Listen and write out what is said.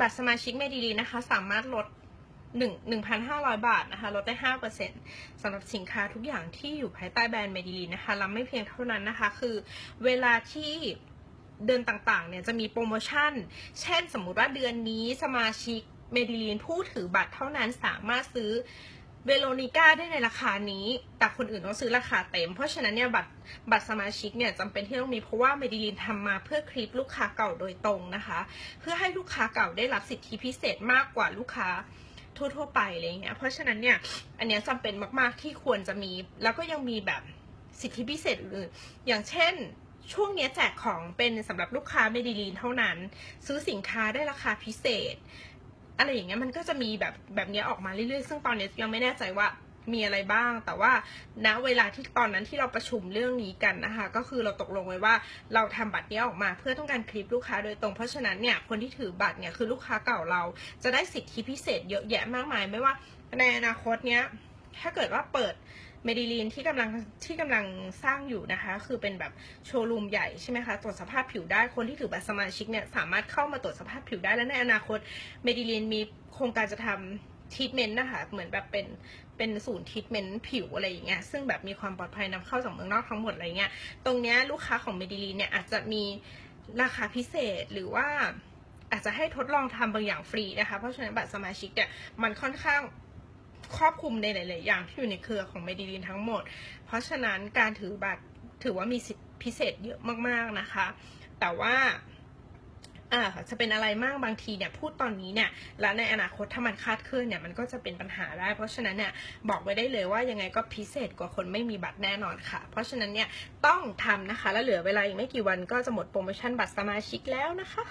บัตรสมาชิกเมดิลีนะคะ สามารถลดหนึ่งหนึ่งพันห้าร้อยบาทนะคะ ลดได้ห้าเปอร์เซ็นต์สำหรับสินค้าทุกอย่างที่อยู่ภายใต้แบรนด์เมดิลีนะคะแล้วไม่เพียงเท่านั้นนะคะ คือเวลาที่เดือนต่างๆ เนี่ยจะมีโปรโมชั่น เช่นสมมุติว่าเดือนนี้สมาชิกเมดิลีนผู้ถือบัตรเท่านั้นสามารถซื้อ เวโรนิก้าได้ในราคานี้ แต่คนอื่นต้องซื้อราคาเต็ม เพราะฉะนั้นเนี่ยบัตรบัตรสมาชิกเนี่ยจำเป็นที่ต้องมีเพราะว่าเมดิลีนทำมาเพื่อคลิปลูกค้าเก่าโดยตรงนะคะ เพื่อให้ลูกค้าเก่าได้รับสิทธิพิเศษมากกว่าลูกค้าทั่วๆไปอะไรเงี้ย เพราะฉะนั้นเนี่ยอันเนี้ยจำเป็นมากๆที่ควรจะมี แล้วก็ยังมีแบบสิทธิพิเศษอื่นอย่างเช่นช่วงนี้แจกของเป็นสำหรับลูกค้าเมดิลีนเท่านั้น ซื้อสินค้าได้ราคาพิเศษ อะไรอย่างเงี้ยมันก็จะมีแบบแบบเนี้ยออกมาเรื่อยๆ ซึ่งตอนเนี้ยยังไม่แน่ใจว่ามีอะไรบ้าง แต่ว่าณเวลาที่ตอนนั้นที่เราประชุมเรื่องนี้กันนะคะ ก็คือเราตกลงไว้ว่าเราทำบัตรเนี้ยออกมาเพื่อต้องการคลิปลูกค้าโดยตรง เพราะฉะนั้นเนี่ยคนที่ถือบัตรเนี่ยคือลูกค้าเก่าเราจะได้สิทธิพิเศษเยอะแยะมากมาย ไม่ว่าในอนาคตเนี้ยถ้าเกิดว่าเปิด เมดิลีนที่กำลังที่กำลังสร้างอยู่นะคะ คือเป็นแบบโชว์รูมใหญ่ใช่ไหมคะ ตรวจสภาพผิวได้คนที่ถือบัตรสมาชิกเนี่ยสามารถเข้ามาตรวจสภาพผิวได้และในอนาคตเมดิลีนมีโครงการจะทำทีทเมนต์นะคะ เหมือนแบบเป็นเป็นศูนย์ทีทเมนต์ผิวอะไรอย่างเงี้ยซึ่งแบบมีความปลอดภัยนำเข้าจากเมืองนอกทั้งหมดอะไรเงี้ยตรงเนี้ยลูกค้าของเมดิลีนเนี่ยอาจจะมีราคาพิเศษหรือว่าอาจจะให้ทดลองทำบางอย่างฟรีนะคะ เพราะฉะนั้นบัตรสมาชิกเนี่ยมันค่อนข้าง ครอบคลุมในหลาย ๆ อย่างที่อยู่ในเครือของเมดิลินทั้งหมด เพราะฉะนั้นการถือบัตรถือว่ามีสิทธิพิเศษเยอะมาก ๆ นะคะ แต่ว่าอ่าจะเป็นอะไรมากบางทีเนี่ยพูดตอนนี้เนี่ยแล้วในอนาคตถ้ามันคาดเคลื่อนเนี่ยมันก็จะเป็นปัญหาได้ เพราะฉะนั้นเนี่ยบอกไว้ได้เลยว่ายังไงก็พิเศษกว่าคนไม่มีบัตรแน่นอนค่ะ เพราะฉะนั้นเนี่ยต้องทำนะคะ แล้วเหลือเวลาอีกไม่กี่วันก็จะหมดโปรโมชั่นบัตรสมาชิกแล้วนะคะ